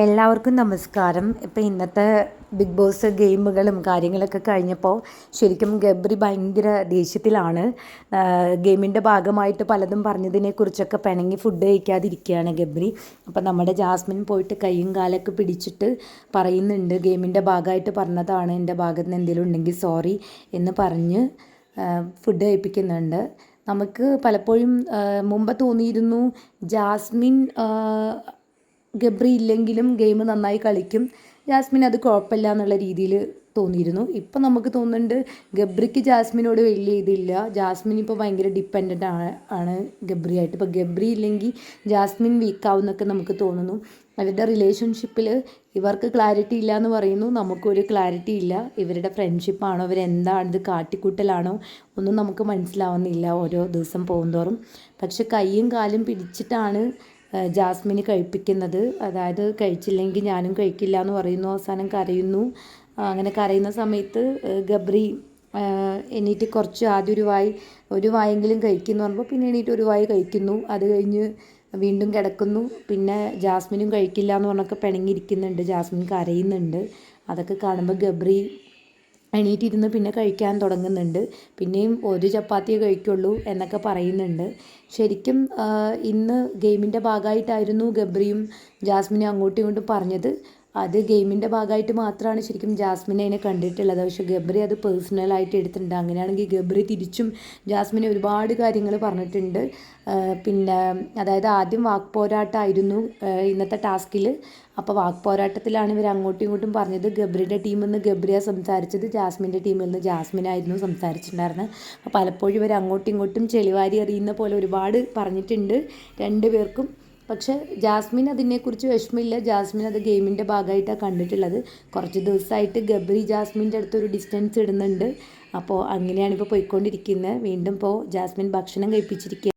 എല്ലാവർക്കും നമസ്കാരം. ഇപ്പം ഇന്നത്തെ ബിഗ് ബോസ് ഗെയിമുകളും കാര്യങ്ങളൊക്കെ കഴിഞ്ഞപ്പോൾ ശരിക്കും ഗബ്രി ഭയങ്കര ദേഷ്യത്തിലാണ്. ഗെയിമിന്റെ ഭാഗമായിട്ട് പലതും പറഞ്ഞതിനെക്കുറിച്ചൊക്കെ പിണങ്ങി ഫുഡ് കഴിക്കാതിരിക്കുകയാണ് ഗബ്രി. അപ്പം നമ്മുടെ ജാസ്മിൻ പോയിട്ട് കൈയും കാലൊക്കെ പിടിച്ചിട്ട് പറയുന്നുണ്ട് ഗെയിമിന്റെ ഭാഗമായിട്ട് പറഞ്ഞതാണ് എന്റെ ഭാഗത്ത് നിന്ന് എന്തെങ്കിലും ഉണ്ടെങ്കിൽ സോറി എന്ന് പറഞ്ഞ് ഫുഡ് കഴിപ്പിക്കുന്നുണ്ട്. നമുക്ക് പലപ്പോഴും മുമ്പ് തോന്നിയിരുന്നു ജാസ്മിൻ ഗബ്രി ഇല്ലെങ്കിലും ഗെയിം നന്നായി കളിക്കും. ജാസ്മിൻ അത് കുഴപ്പമില്ല എന്നുള്ള രീതിയിൽ തോന്നിയിരുന്നു. ഇപ്പം നമുക്ക് തോന്നുന്നുണ്ട് ഗബ്രിക്ക് ജാസ്മിനോട് വലിയ ഇതില്ല. ജാസ്മിൻ ഇപ്പോൾ ഭയങ്കര ഡിപ്പെൻഡന്റ് ആണ് ആണ് ഗബ്രി ആയിട്ട്. ഇപ്പോൾ ഗബ്രി ഇല്ലെങ്കിൽ ജാസ്മിൻ വീക്കാവുന്നൊക്കെ നമുക്ക് തോന്നുന്നു. അവരുടെ റിലേഷൻഷിപ്പിൽ ഇവർക്ക് ക്ലാരിറ്റി ഇല്ല എന്ന് പറയുന്നു. നമുക്കൊരു ക്ലാരിറ്റി ഇല്ല. ഇവരുടെ ഫ്രണ്ട്ഷിപ്പാണോ ഇവരെന്താണ് ഇത് കാട്ടിക്കൂട്ടലാണോ ഒന്നും നമുക്ക് മനസ്സിലാവുന്നില്ല ഓരോ ദിവസം പോകുന്തോറും. പക്ഷെ കൈയും കാലും പിടിച്ചിട്ടാണ് ജാസ്മിന് കഴിപ്പിക്കുന്നത്. അതായത് കഴിച്ചില്ലെങ്കിൽ ഞാനും കഴിക്കില്ല എന്ന് പറയുന്നു. അവസാനം കരയുന്നു. അങ്ങനെ കരയുന്ന സമയത്ത് ഗബ്രി എണീറ്റ് കുറച്ച് ആദ്യം ഒരു വായി ഒരു വായെങ്കിലും കഴിക്കുന്നു പറയുമ്പോൾ പിന്നെ എണീറ്റ് ഒരു വായി കഴിക്കുന്നു. അത് കഴിഞ്ഞ് വീണ്ടും കിടക്കുന്നു. പിന്നെ ജാസ്മിനും കഴിക്കില്ല എന്ന് പറഞ്ഞൊക്കെ പിണങ്ങിയിരിക്കുന്നുണ്ട്. ജാസ്മിൻ കരയുന്നുണ്ട്. അതൊക്കെ കാണുമ്പോൾ ഗബ്രി എണീറ്റിരുന്ന് പിന്നെ കഴിക്കാൻ തുടങ്ങുന്നുണ്ട്. പിന്നെയും ഒരു ചപ്പാത്തിയെ കഴിക്കുള്ളൂ എന്നൊക്കെ പറയുന്നുണ്ട്. ശരിക്കും ഇന്ന് ഗെയിമിന്റെ ഭാഗമായിട്ടായിരുന്നു ഗബ്രിയും ജാസ്മിനും അങ്ങോട്ടും ഇങ്ങോട്ടും പറഞ്ഞത്. അത് ഗെയിമിന്റെ ഭാഗമായിട്ട് മാത്രമാണ് ശരിക്കും ജാസ്മിനെ അതിനെ കണ്ടിട്ടുള്ളത്. പക്ഷേ ഗബ്രി അത് പേഴ്സണലായിട്ട് എടുത്തിട്ടുണ്ട്. അങ്ങനെയാണെങ്കിൽ ഗബ്രി തിരിച്ചും ജാസ്മിനെ ഒരുപാട് കാര്യങ്ങൾ പറഞ്ഞിട്ടുണ്ട്. പിന്നെ അതായത് ആദ്യം വാക്ക് പോരാട്ടമായിരുന്നു ഇന്നത്തെ ടാസ്കിൽ അപ്പോൾ വാക്ക് പോരാട്ടത്തിലാണ് ഇവർ അങ്ങോട്ടും ഇങ്ങോട്ടും പറഞ്ഞത്. ഗബ്രിയുടെ ടീമിൽ നിന്ന് ഗബ്രിയ സംസാരിച്ചത് ജാസ്മിന്റെ ടീമിൽ നിന്ന് ജാസ്മിനായിരുന്നു സംസാരിച്ചിട്ടുണ്ടായിരുന്നത് അപ്പോൾ പലപ്പോഴും ഇവർ അങ്ങോട്ടും ഇങ്ങോട്ടും ചെളിവാരി എറിയുന്ന പോലെ ഒരുപാട് പറഞ്ഞിട്ടുണ്ട്. രണ്ട് പേർക്കും പക്ഷേ ജാസ്മിൻ അതിനെക്കുറിച്ച് വിഷമമില്ല. ജാസ്മിൻ അത് ഗെയിമിന്റെ ഭാഗമായിട്ടാണ് കണ്ടിട്ടുള്ളത്. കുറച്ച് ദിവസമായിട്ട് ഗബ്രി ജാസ്മിന്റെ അടുത്തൊരു ഡിസ്റ്റൻസ് ഇടുന്നുണ്ട്. അപ്പോൾ അങ്ങനെയാണ് ഇപ്പോൾ പോയിക്കൊണ്ടിരിക്കുന്നത്. വീണ്ടും ഇപ്പോൾ ജാസ്മിൻ ഭക്ഷണം കഴിപ്പിച്ചിരിക്കുക